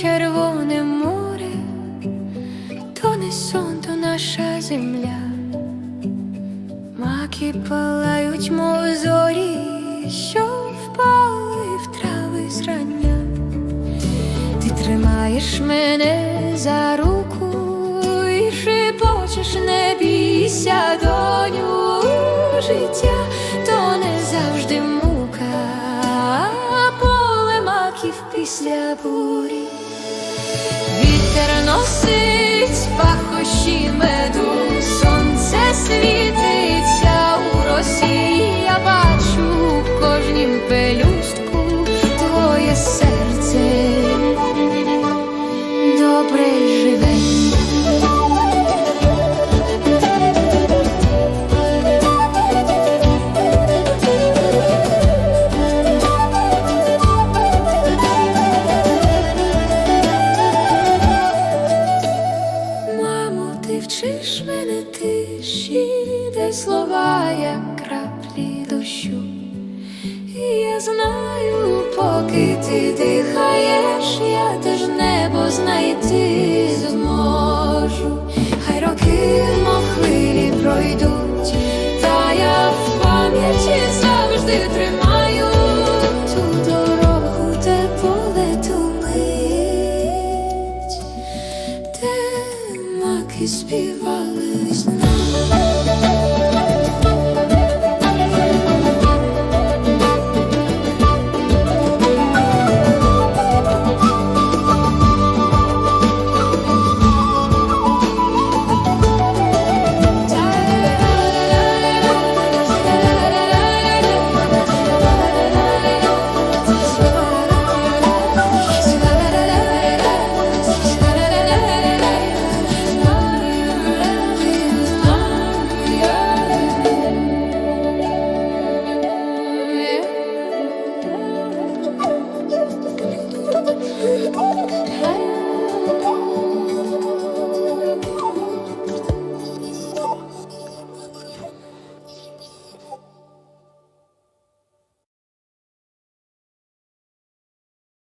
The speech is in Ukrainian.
Червоне море, то не сон, то наша земля. Маки палають, мов зорі, що тримаєш мене за руку і шепочеш, не бійся, доню, життя, то не завжди мука, а поле маків після бурі. Вітер носить пахощі меду, тиші, де слова, як краплі дощу. І я знаю, поки ти дихаєш, я теж небо знайти зможу. Хай роки, мов хвилі пройдуть, та я в пам'яті завжди тримаю ту дорогу, те поле ту мить, де маки.